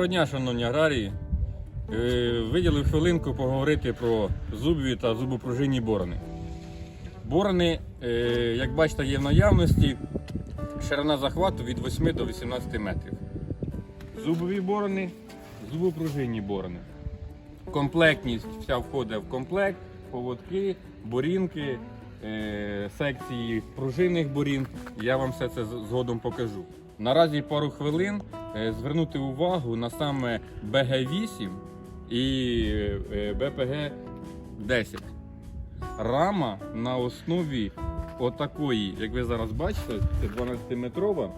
Доброго дня, шановні аграрії. Е, Виділив хвилинку поговорити про зубові та зубопружинні борони. Борони, е, як бачите, є в наявності. Ширина захвату від 8 до 18 метрів. Зубові борони, зубопружинні борони. Комплектність вся входить в комплект, поводки, борінки, е, секції пружинних борін. Я вам все це згодом покажу. Наразі пару хвилин звернути увагу на саме БГ-8 і е, БПГ-10. Рама на основі отакої, як ви зараз бачите, це 12-метрова,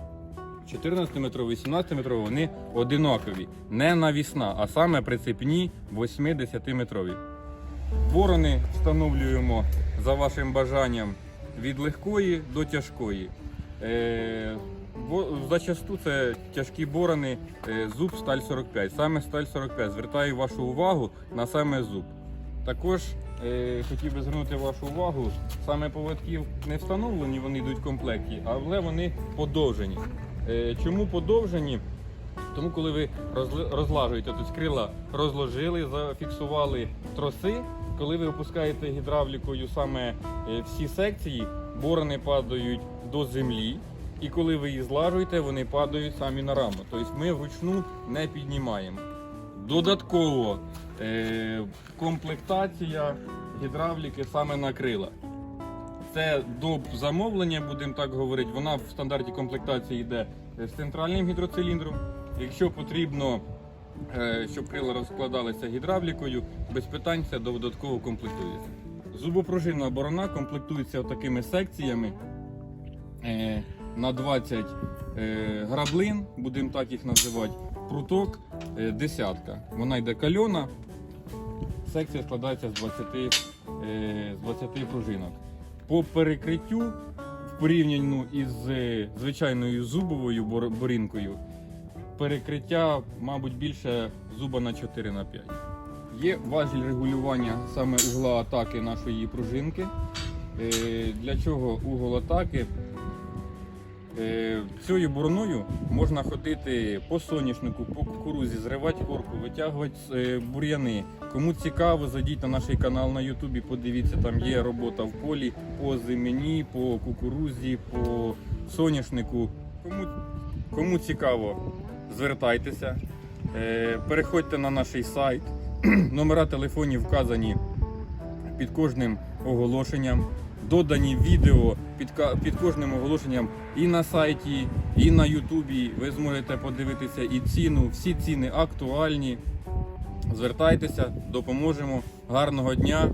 14-метрова, 18-метрова, вони одинакові. Не навісна, а саме прицепні 8-10-метрові. Борони встановлюємо за вашим бажанням від легкої до тяжкої. Бо- зачасту це тяжкі борони е, зуб сталь 45. Саме сталь 45. Звертаю вашу увагу на саме зуб. Також е, хотів би звернути вашу увагу, саме поводків не встановлені, вони йдуть в комплекті, але вони подовжені. Е, чому подовжені? Тому, коли ви розлажуєте тут крила, розложили, зафіксували троси. Коли ви опускаєте гідравлікою саме всі секції, борони падають до землі. І коли ви її злажуєте, вони падають самі на раму. Тобто ми вручну не піднімаємо. Додатково е, комплектація гідравліки саме на крила. Це до замовлення, будемо так говорити. Вона в стандарті комплектації йде з центральним гідроциліндром. Якщо потрібно, е, щоб крила розкладалися гідравлікою, без питань це додатково комплектується. Зубопружинна борона комплектується такими секціями е, на 20 е, граблин, будемо так їх називати, пруток е, десятка. Вона йде кальона. Секція складається з 20, е, з 20 пружинок. По перекриттю в порівнянні із звичайною зубовою бор- борінкою, перекриття, мабуть, більше зуба на 4 на 5. Є важіль регулювання саме угла атаки нашої пружинки. Для чого угол атаки? Е, Цією бороною можна ходити по соняшнику, по кукурузі, зривати корку, витягувати е, бур'яни. Кому цікаво, зайдіть на наш канал на Ютубі, подивіться, там є робота в полі по земені, по кукурузі, по соняшнику. Кому, кому цікаво, звертайтеся, Е, переходьте на наш сайт. Номера телефонів вказані під кожним оголошенням. Додані відео під, під кожним оголошенням і на сайті, і на Ютубі. Ви зможете подивитися і ціну. Всі ціни актуальні. Звертайтеся, допоможемо. Гарного дня,